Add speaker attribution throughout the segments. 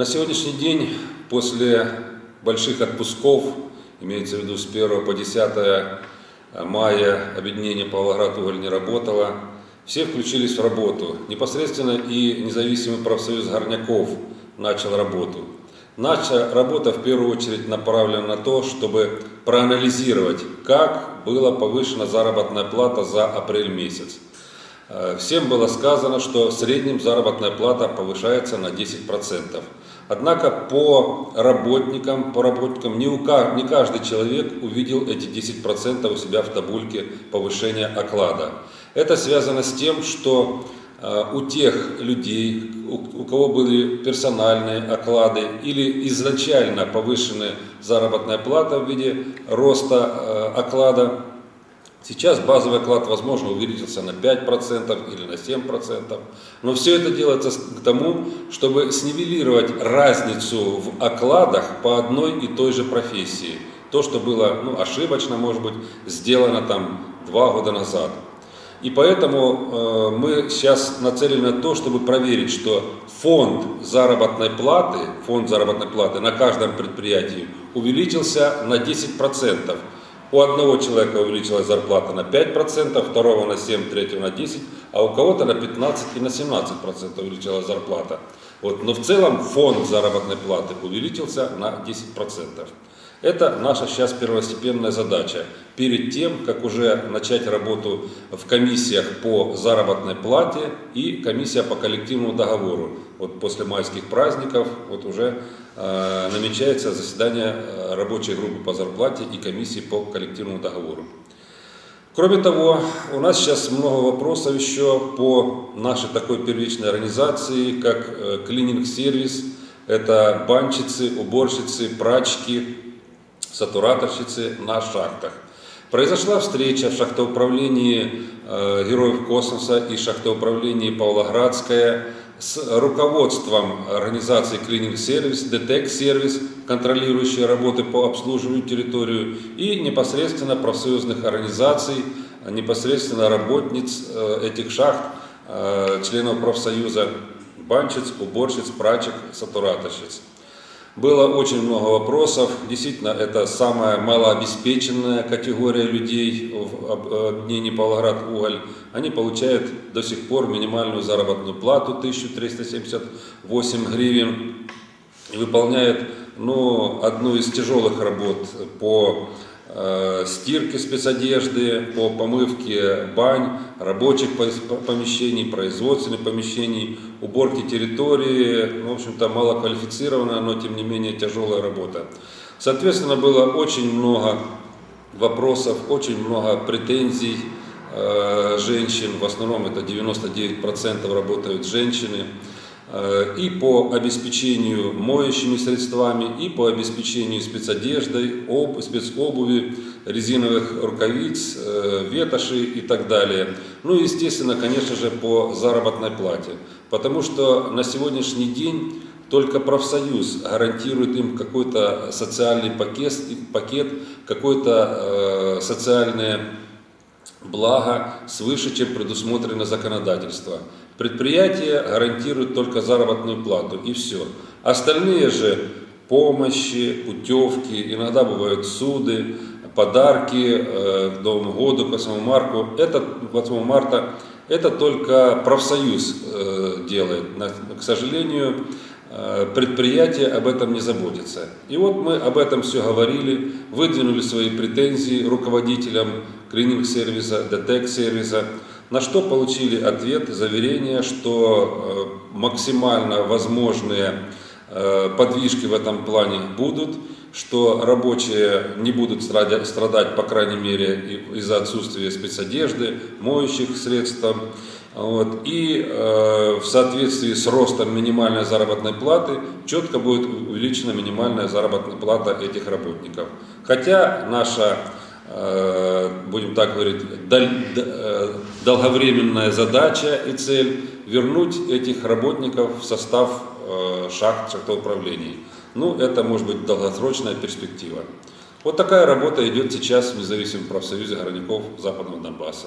Speaker 1: На сегодняшний день, после больших отпусков, имеется в виду с 1 по 10 мая объединение Павлоград уголь не работало, все включились в работу. Непосредственно и независимый профсоюз горняков начал работу. Наша работа в первую очередь направлена на то, чтобы проанализировать, как была повышена заработная плата за апрель месяц. Э, Всем было сказано, что в среднем заработная плата повышается на 10%. Однако по работникам, по работникам не, у, не каждый человек увидел эти 10% у себя в табульке повышения оклада. Это связано с тем, что э, у тех людей, у, у кого были персональные оклады или изначально повышенная заработная плата в виде роста э, оклада, Сейчас базовый оклад, возможно, увеличился на 5% или на 7%. Но все это делается к тому, чтобы снивелировать разницу в окладах по одной и той же профессии. То, что было ну, ошибочно, может быть, сделано там два года назад. И поэтому э, мы сейчас нацелены на то, чтобы проверить, что фонд заработной платы, фонд заработной платы на каждом предприятии увеличился на 10%. У одного человека увеличилась зарплата на 5%, второго на 7%, третьего на 10%, а у кого-то на 15% и на 17% увеличилась зарплата. Вот. Но в целом фонд заработной платы увеличился на 10%. Это наша сейчас первостепенная задача. Перед тем, как уже начать работу в комиссиях по заработной плате и комиссия по коллективному договору. Вот после майских праздников вот уже э, намечается заседание э, рабочей группы по зарплате и комиссии по коллективному договору. Кроме того, у нас сейчас много вопросов еще по нашей такой первичной организации, как э, клининг-сервис. Это банщицы, уборщицы, прачки, сатураторщицы на шахтах. Произошла встреча в шахтоуправлении э, Героев Космоса и шахтоуправлении Павлоградская с руководством организации Cleaning Service, DTEC Сервис, контролирующей работы по обслуживанию территорию, и непосредственно профсоюзных организаций, непосредственно работниц э, этих шахт, э, членов профсоюза, банщиц, уборщиц, прачек, сатураторщиц. Было очень много вопросов. Действительно, это самая малообеспеченная категория людей в об- объединении Павлоград уголь. Они получают до сих пор минимальную заработную плату 1378 гривен и выполняют ну, одну из тяжелых работ по э, стирке спецодежды, по помывке бань, рабочих помещений, производственных помещений, уборке территории, ну, в общем-то, малоквалифицированная, но тем не менее тяжелая работа. Соответственно, было очень много вопросов, очень много претензий э, женщин, в основном это 99% работают женщины, и по обеспечению моющими средствами, и по обеспечению спецодеждой, об, спецобуви, резиновых рукавиц, э, ветоши и так далее. Ну и, естественно, конечно же, по заработной плате. Потому что на сегодняшний день только профсоюз гарантирует им какой-то социальный пакет, пакет какое-то э, социальное благо свыше, чем предусмотрено законодательство. Предприятие гарантирует только заработную плату и все. Остальные же помощи, путевки, иногда бывают суды, подарки э, к Новому году, к 8 марта. Это 8 марта это только профсоюз э, делает. К сожалению, э, предприятие об этом не заботится. И вот мы об этом все говорили, выдвинули свои претензии руководителям клининг-сервиса, ДТЭК-сервиса, на что получили ответ, заверение, что э, максимально возможные э, подвижки в этом плане будут, что рабочие не будут страдать, по крайней мере, и- из-за отсутствия спецодежды, моющих средств. Вот. И э, в соответствии с ростом минимальной заработной платы четко будет увеличена минимальная заработная плата этих работников. Хотя наша, будем так говорить, э, долговременная задача и цель вернуть этих работников в состав э, шахт шахтоуправлений. Ну, это может быть долгосрочная перспектива. Вот такая работа идет сейчас в независимом профсоюзе горняков Западного Донбасса.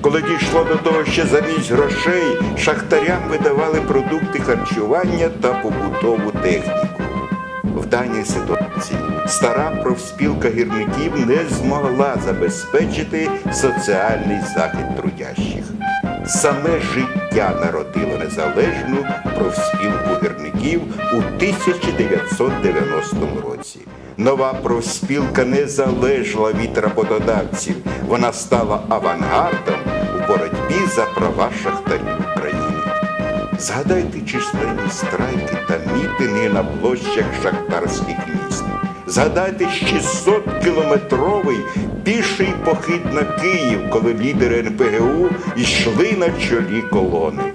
Speaker 2: Коли дійшло до того, що замість грошей шахтарям видавали продукти харчування та побутову техніку. В даній ситуації стара профспілка гірників не змогла забезпечити соціальний захист трудящих. Саме життя народило незалежну профспілку гірників у 1990 році. Нова профспілка не залежала від роботодавців. Вона стала авангардом боротьбі за права шахтарів України. Згадайте численні страйки та мітинги на площах шахтарських міст. Згадайте 600-кілометровий піший похід на Київ, коли лідери НПГУ йшли на чолі колони.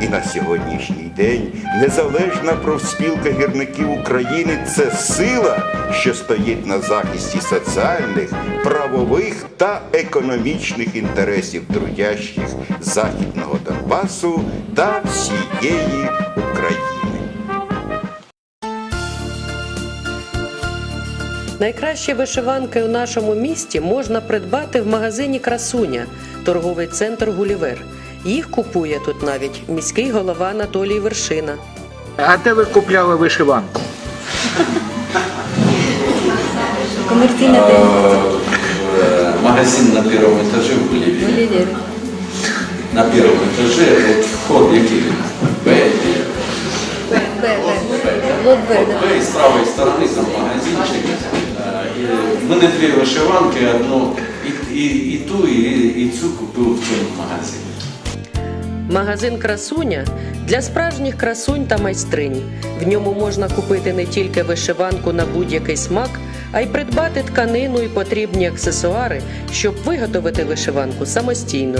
Speaker 2: І на сьогоднішній день незалежна профспілка гірників України це сила, що стоїть на захисті соціальних, правових та економічних інтересів трудящих Західного Донбасу та всієї України.
Speaker 3: Найкращі вишиванки у нашому місті можна придбати в магазині Красуня, торговий центр Гулівер. Їх купує тут навіть міський голова Анатолій Вершина.
Speaker 4: А де ви купляли вишиванку?
Speaker 5: Комерційна день.
Speaker 6: Э, магазин на первом этаже в Боливии. На первом этаже, вот вход який? Б. или
Speaker 5: Лот Б,
Speaker 6: Б, і з правої сторони там магазинчик. Е, і в мене дві вишиванки, одну і, і, і ту, і, і цю купив в цьому магазині.
Speaker 3: Магазин Красуня для справжніх красунь та майстринь. В ньому можна купити не тільки вишиванку на будь-який смак, а й придбати тканину і потрібні аксесуари, щоб виготовити вишиванку самостійно.